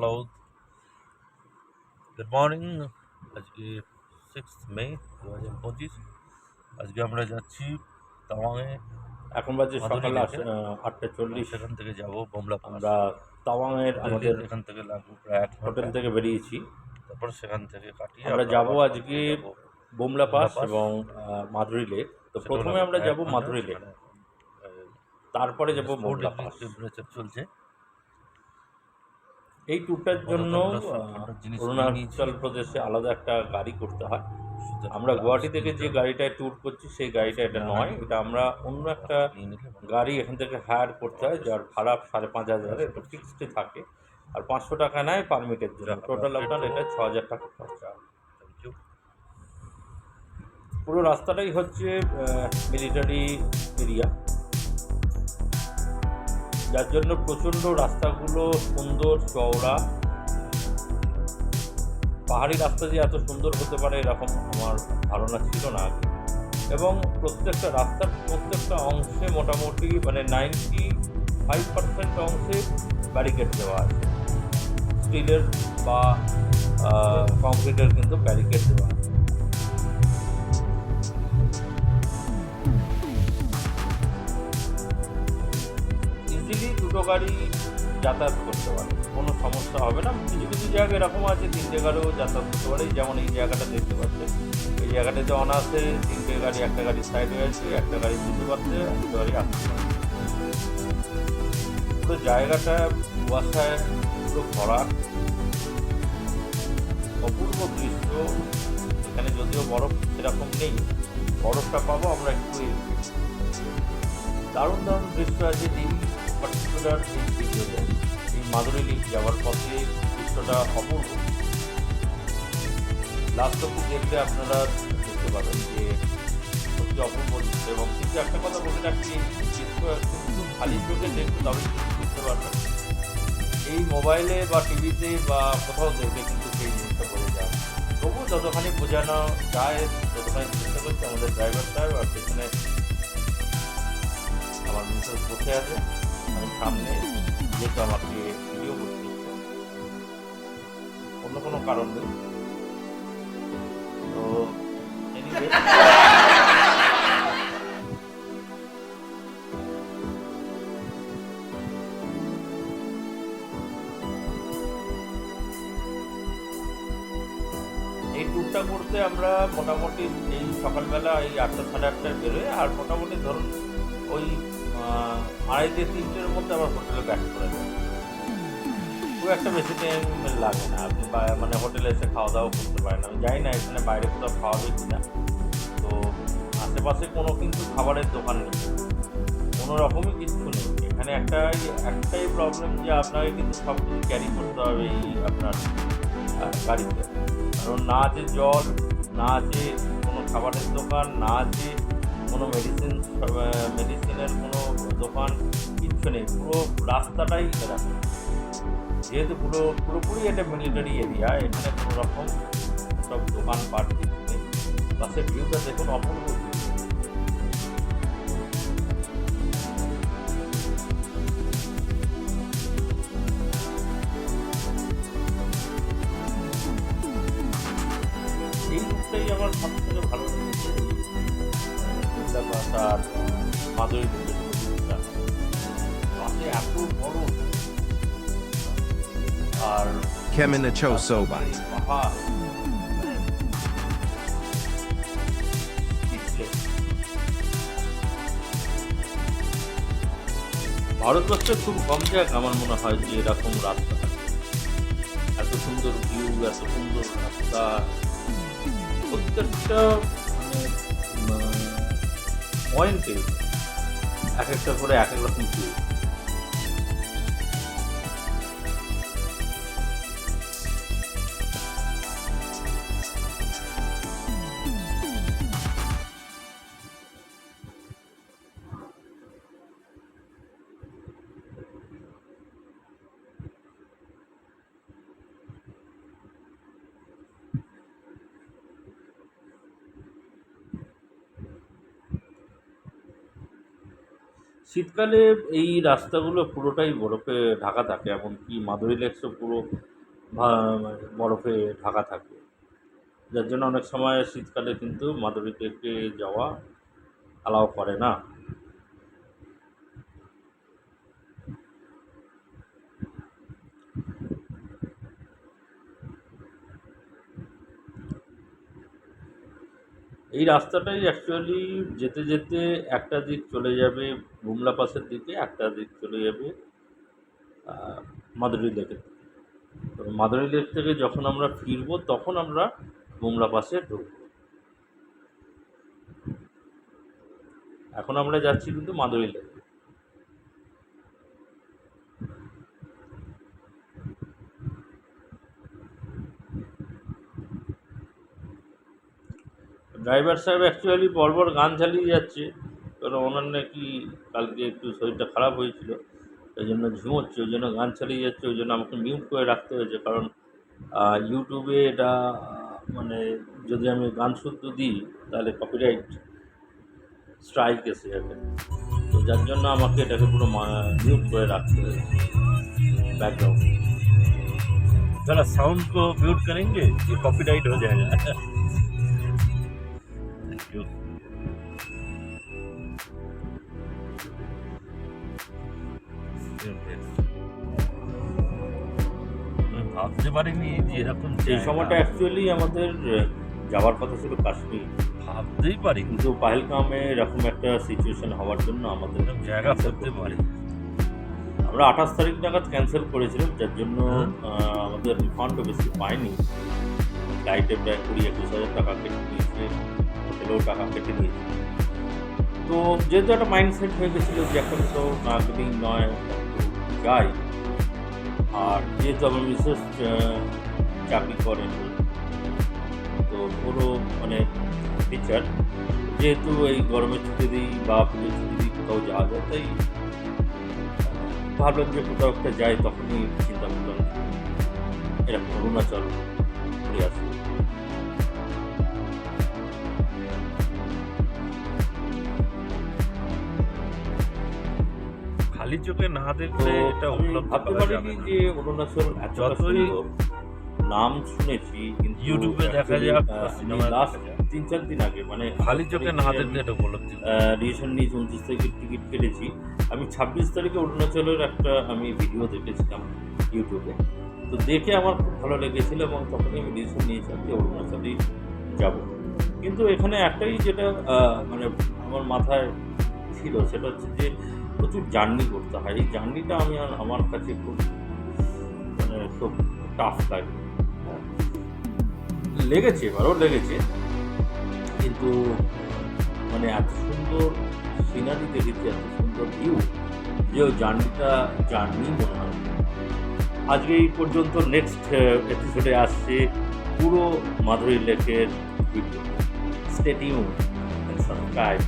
Allowed good morning আজকে six May দু হাজার পঁচিশ। আজকে আমরা যাচ্ছি তাওয়াংয়ে। এখন বাজে সকাল। আটটা চল্লিশ। সেখান থেকে যাব বোমলা আমরা তাওয়াংয়ের আমাদের এখান থেকে লাগবে প্রায় এক হোটেল থেকে বেরিয়েছি। তারপর সেখান থেকে কাটিয়ে আমরা যাব আজকে। বোমলা পাস। এবং মাধুরী লেক তো প্রথমে আমরা যাব মাধুরী লেক তারপরে যাব বোমলা পাস। টেম্পারেচার চলছে। এই ট্যুরটার জন্য অরুণাচল প্রদেশে আলাদা একটা গাড়ি করতে হয়। আমরা গুয়াহাটি থেকে যে গাড়িটায় ট্যুর করছি সেই গাড়িটা এটা নয় এটা আমরা অন্য একটা। গাড়ি এখান থেকে হায়ার করতে হয় যার ভাড়া সাড়ে পাঁচ হাজার এটা ফিক্সড থাকে। আর পাঁচশো টাকা নেয় পারমিটের জন্য। টোটাল আপনার এটা ছ হাজার টাকা খরচা। পুরো রাস্তাটাই হচ্ছে মিলিটারি এরিয়া যার জন্য প্রচণ্ড রাস্তাগুলো সুন্দর, চওড়া। পাহাড়ি রাস্তা যে এত সুন্দর হতে পারে এরকম আমার ধারণা ছিল না আগে। এবং প্রত্যেকটা রাস্তার প্রত্যেকটা অংশে মোটামুটি মানে নাইনটি ফাইভ পার্সেন্ট অংশে ব্যারিকেড দেওয়া আছে। স্টিলের বা কংক্রিটের কিন্তু ব্যারিকেড দেওয়া আছে। দুটো গাড়ি যাতায়াত করতে পারে কোনো সমস্যা হবে না। কিছু কিছু জায়গা এরকম আছে তিনটে গাড়িও যাতায়াত করতে পারে। যেমন এই জায়গাটা দেখতে পাচ্ছে এই জায়গাটাতে অনার্সে তিনটে গাড়ি, একটা গাড়ি সাইড হয়ে আছে, একটা গাড়ি যেতে পারছে, একটা গাড়ি আসতে পুরো জায়গাটা কুয়াশায়, পুরো ভরা। অপূর্ব দৃশ্য। এখানে যদিও বরফ সেরকম নেই। বরফটা পাবো, আমরা একটু দারুণ দারুণ দৃশ্য আছে এই পার্টিকুলার এই ভিডিওতে এই মাদুরি লিক যাওয়ার পথে দৃশ্যটা অপূর্ব। লাস্ট অব্দি দেখলে আপনারা দেখতে পাবেন যে সত্যি অপূর্ব দৃশ্য। এবং কিন্তু একটা কথা বলে রাখছি দৃশ্য কিন্তু খালি চোখে দেখতে তবে বুঝতে পারবেন। এই মোবাইলে বা টিভিতে বা কোথাও দেখলে কিন্তু সেই জিনিসটা বোঝা যায়। তবু যতখানি বোঝানো যায়, ততখানি চেষ্টা করছি আমাদের ড্রাইভার সাহেব আর পেছনে আমার মিসেস বসে আছে, আমি সামনে যেহেতু আমাকে ভিডিও করতে অন্য কোনো কারণ নেই। তো এই করতে আমরা মোটামুটি এই সকালবেলা এই আটটা, সাড়ে আটটায় বেরোই, আর মোটামুটি ধরুন ওই আহ, আড়াইটে তিনটের মধ্যে আবার হোটেলে ব্যাক করে যায় খুব একটা বেশি টাইম লাগে না। আপনি মানে হোটেলে এসে খাওয়া দাওয়া করতে পারেন। আমি জানি না এখানে বাইরে কোথাও খাওয়া যায় কিনা। তো আশেপাশে কোনো কিন্তু খাবারের দোকান নেই। কোনো রকমই কিচ্ছু নেই। এখানে একটাই একটাই প্রবলেম যে আপনাকে কিন্তু সব কিছু ক্যারি করতে হবে এই আপনার গাড়িতে কারণ না আছে জল না আছে কোনো খাবারের দোকান না আছে কোনো মেডিসিন মেডিসিন মেডিসিনের কোনো দোকান কিচ্ছু নেই। পুরো রাস্তাটাই এরকম যেহেতু পুরো পুরোপুরি এটা মিলিটারি এরিয়া এখানে কোনো রকম সব দোকানপাট কিছু নেই। বাসের ভিউটা দেখুন অপূর্ব। আর Kemina Chosoba. পাহাড় ভারতবর্ষের খুব কম জায়গা আমার মনে হয় যে এরকম রাস্তা এত সুন্দর ভিউ এত সুন্দর রাস্তা প্রত্যেকটা মানে পয়েন্টে এক একটা করে এক এক রকম ভিউ শীতকালে এই রাস্তাগুলো পুরোটাই বরফে ঢাকা থাকে, এমনকি মাধুরী লেকসও পুরো বরফে ঢাকা থাকে। যার জন্য অনেক সময় শীতকালে কিন্তু মাধুরী লেকে যাওয়া আলাও করে না। এই রাস্তাটাই অ্যাকচুয়ালি যেতে যেতে একটা দিক চলে যাবে বুমলা পাসের দিকে, একটা দিক চলে যাবে মাদুরী লেকের দিকে। তো মাদুরি লেক থেকে যখন আমরা ফিরবো, তখন আমরা বুমলা পাসে ঢুকবো। এখন আমরা যাচ্ছি কিন্তু মাদুরী লেক। ড্রাইভার সাহেব অ্যাকচুয়ালি পরপর গান চালিয়ে যাচ্ছে কারণ ওনার নাকি কালকে একটু শরীরটা খারাপ হয়েছিল ওই জন্য ঝুমোচ্ছে ওই জন্য গান চালিয়ে যাচ্ছে ওই জন্য আমাকে মিউট করে রাখতে হয়েছে কারণ আহ, ইউটিউবে এটা আহ, মানে যদি আমি গান শুদ্ধ দিই তাহলে কপিরাইট স্ট্রাইক এসে যাবে তো যার জন্য আমাকে এটাকে পুরো মিউট করে রাখতে হয়েছে ব্যাকগ্রাউন্ড जरा साउंड को म्यूट करेंगे ये कॉपीराइट हो जाएगा ভাবতে পারিনি যে এরকম সেই সময়টা অ্যাকচুয়ালি আমাদের যাওয়ার কথা ছিল কাশ্মীর। ভাবতেই পারিনি। কিন্তু পাহেলগামে এরকম একটা সিচুয়েশন হওয়ার জন্য আমাদের জায়গা ভাবতে পারি আমরা আঠাশ তারিখ নাগাদ ক্যান্সেল করেছিলাম যার জন্য। আহ, আমাদের রিফান্ডও বেশি পাইনি। ফ্লাইটে প্রায় কুড়ি একুশ হাজার টাকা কেটে নিয়েছে হোটেলেও টাকা কেটে নিয়েছে। তো যেহেতু একটা মাইন্ডসেট হয়ে গেছিল যে এখন তো না গেলেই নয়, যাই। আর যেহেতু আমার মিসেস চাকরি করেন তো পুরো মানে টিচার যেহেতু এই গরমের ছুটি দিই বা পুজোর ছুটি দিই, কোথাও যাওয়া যায়, তাই ভাবলাম যে কোথাও একটা যাই, তখনই চিন্তা করলাম এরকম অরুণাচল ঘুরে আসি। খালি চোখে না দেখলে এটা আমি উপলব্ধ ভাবতে পারিনি যে অরুণাচল যতই নাম শুনেছি কিন্তু ইউটিউবে দেখা যাক বা লাস্ট তিন চার দিন আগে মানে খালি চোখে না দেখলে এটা উপলব্ধি। ডিসিশন নিয়ে উনত্রিশ তারিখে টিকিট কেটেছি। আমি ছাব্বিশ তারিখে অরুণাচলের একটা আমি ভিডিও দেখেছিলাম ইউটিউবে তো দেখে আমার খুব ভালো লেগেছিল এবং তখনই আমি ডিসিশন নিয়েছিলাম যে অরুণাচলেই যাব। কিন্তু এখানে একটাই যেটা মানে আমার মাথায় ছিল, সেটা হচ্ছে যে প্রচুর জার্নি করতে হয়। এই জার্নিটা আমি আমার কাছে খুব মানে খুব টাফ লাগে। লেগেছে এবারও লেগেছে। কিন্তু মানে এত সুন্দর সিনারি দেখেছি, এত সুন্দর ভিউ যে জার্নিটা জার্নি মনে হয় আজকে এই পর্যন্ত নেক্সট এপিসোডে আসছে পুরো মাধুরী লেকের ভিডিও স্টেটিউন সাবস্ক্রাইব